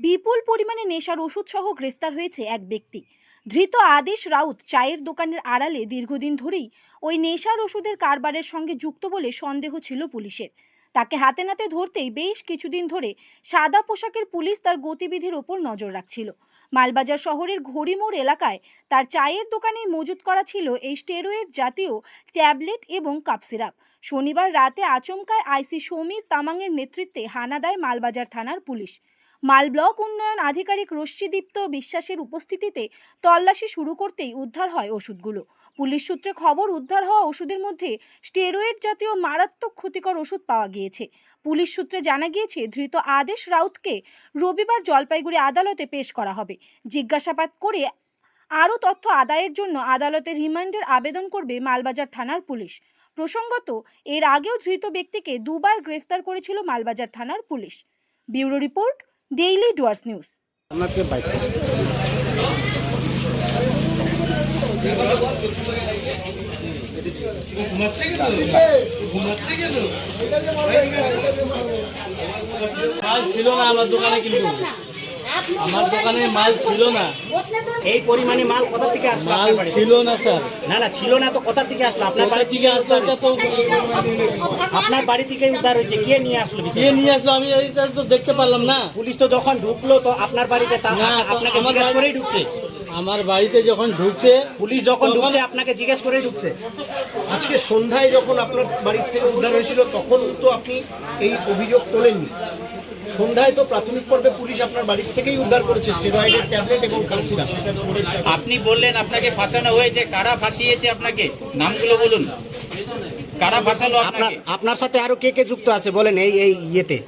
বিপুল পরিমাণে নেশার ওষুধ সহ গ্রেফতার হয়েছে এক ব্যক্তি। ধৃত আদেশ রাউত চায়ের দোকানের আড়ালে দীর্ঘদিন ধরেই ওই নেশার ওষুধের কারবারের সঙ্গে যুক্ত বলে সন্দেহ ছিল পুলিশের। তাকে হাতে নাতে ধরতেই বেশ কিছুদিন ধরে সাদা পোশাকের পুলিশ তার গতিবিধির ওপর নজর রাখছিল। মালবাজার শহরের ঘড়িমোড় এলাকায় তার চায়ের দোকানে মজুত করা ছিল এই স্টেরয়েড জাতীয় ট্যাবলেট এবং কাপ সিরাপ। শনিবার রাতে আচমকায় আইসি সমীর তামাংয়ের নেতৃত্বে হানা দেয় মালবাজার থানার পুলিশ। মাল ব্লক উন্নয়ন আধিকারিক রশ্মিদীপ্ত বিশ্বাসের উপস্থিতিতে তল্লাশি শুরু করতেই উদ্ধার হয় ওষুধগুলো। পুলিশ সূত্রে খবর, উদ্ধার হওয়া ওষুধের মধ্যে স্টেরয়েড জাতীয় মারাত্মক ক্ষতিকর ওষুধ পাওয়া গিয়েছে। পুলিশ সূত্রে জানা গিয়েছে, ধৃত আদেশ রাউতকে রবিবার জলপাইগুড়ি আদালতে পেশ করা হবে। জিজ্ঞাসাবাদ করে আরও তথ্য আদায়ের জন্য আদালতে রিমান্ডের আবেদন করবে মালবাজার থানার পুলিশ। প্রসঙ্গত, এর আগেও ধৃত ব্যক্তিকে দুবার গ্রেফতার করেছিল মালবাজার থানার police. Bureau report daily Dooars news আপনাকে বাইক ছিল না আমার দোকানে কিন্তু। আমার দোকানে মাল ছিল না। এই পরিমাণে মাল কোথা থেকে আসলো মাল ছিল না স্যার। না না ছিল না তো কোথা থেকে আসলো? আপনার বাড়ি থেকে আসলো এটা তো আপনার বাড়ি থেকে উদ্ধার হয়েছে কে নিয়ে আসলো কে নিয়ে আসলো? আমি এটা তো দেখতে পারলাম না। পুলিশ তো যখন ঢুকলো তো আপনার বাড়িতে তা- না, আপনাকে আমার জিজ্ঞেস করেই ঢুকছে। আমার বাড়িতে যখন ঢুকছে পুলিশ যখন ঢুকছে আপনাকে জিজ্ঞেস করে ঢুকছে। আজকে সন্ধ্যায় যখন আপনার বাড়ি থেকে উদ্ধার হয়েছিল তখন তো আপনি এই অভিযোগ তোলেননি। সন্ধ্যায় তো প্রাথমিক পর্বে পুলিশ আপনার বাড়ি থেকেই উদ্ধার করেছে স্টেরয়েডের ট্যাবলেট এবং কাপসিরাপ আপনি বললেন আপনাকে ফাঁসানো হয়েছে কারা ফাঁসিয়েছে আপনাকে? নামগুলো বলুন। কারা ফাঁসালো আপনার আপনার সাথে আরও কে কে যুক্ত আছে বলেন এই এই ইয়েতে?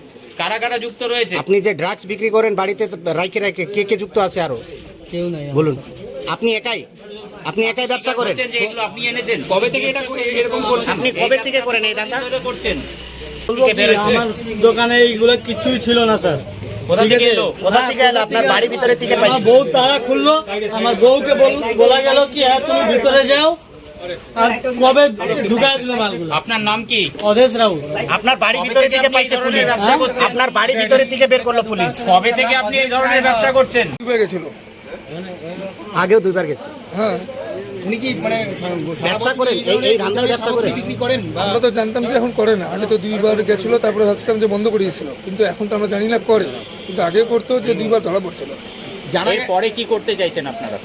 কারা কারা যুক্ত রয়েছে? আপনি যে ড্রাগস বিক্রি করেন বাড়িতে রাইকে রাইকে কে কে যুক্ত আছে আরও? কেউ নাই বলুন। আপনি একাই? আপনি একাই ব্যবসা করেন? বলছেন যে এগুলো আপনি এনেছেন। কবে থেকে এটা এরকম করছেন? আপনি কবে থেকে করেন এই দাদা করছেন? আমার দোকানে এইগুলো কিছুই ছিল না স্যার। বউ তারা খুললো। আমার বউকে বলা গেল কি হ্যাঁ তুমি ভিতরে যাও। কবে ঢুকাই দিল মালগুলো? আপনার নাম কি? অদেশ রাউত আপনার বাড়ির ভিতরে থেকে পাইছে পুলিশ? আপনার বাড়ির ভিতরে থেকে বের করল পুলিশ? কবে থেকে আপনি এই ধরনের ব্যবসা করছেন? আগেও দুইবার গেছে। উনি কি মানে ব্যবসা করেন এই এই ধান্দায় ব্যবসা করেন। বিক্রি করেন বা আমরা তো জানতাম যে এখন করে না আগে তো দুইবার গেছিল তারপরে ভাবছিলাম যে বন্ধ করে দিয়েছিল কিন্তু এখন তো আমরা জানি না করে কিন্তু আগে করতো যে দুইবার ধরা পড়ছিল। পরে কি করতে চাইছেন আপনারা?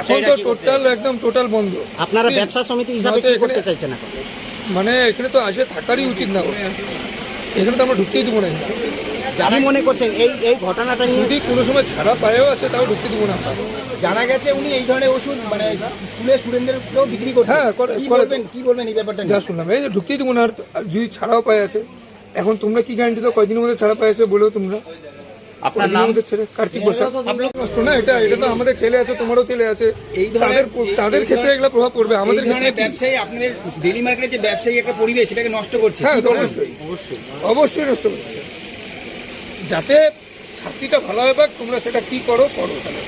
এখন তো টোটাল একদম টোটাল বন্ধ। আপনারা ব্যবসা সমিতি হিসাবে কি করতে চাইছেন এখন? মানে এখানে তো আসে থাকারই উচিত না। এখানে তো আমরা ঢুকতেই দেবো না। কি মনে করছেন এই এই ঘটনাটা নিয়ে যদি কোনো সময় ছাড়া পায়েও আসে তাও ঢুকতে দেবো না জানা গেছে উনি এই ধরনের ওষুধ মানে স্কুলের স্টুডেন্টদেরকেও বিক্রি করছেন হ্যাঁ, করে- কি বলবেন কি বলবেন এই ব্যাপারটা যা শুনলাম। এই যে ঢুকতেই দেবো না যদি ছাড়াও পায়ে আসে এখন তোমরা কি গ্যারান্টি দাও কয়দিনের মধ্যে ছাড়া পায়ে আসে বলেও তোমরা? আপনার নাম? ছেলে কার্তিক বসাক নষ্ট না এটা এটা তো আমাদের ছেলে আছে তোমারও ছেলে আছে। এই ধরনের- তাদের তাদের ক্ষেত্রে এগুলো প্রভাব পড়বে আমাদের ক্ষেত্রে ব্যবসায়ী আপনাদের ডেলি মার্কেটে যে ব্যবসায়ী একটা পরিবেশ সেটাকে নষ্ট করছে হ্যাঁ তো অবশ্যই অবশ্যই। অবশ্যই নষ্ট করছে। যাতে শাস্তিটা ভালো হবে তোমরা সেটা কি করো করো তাহলে।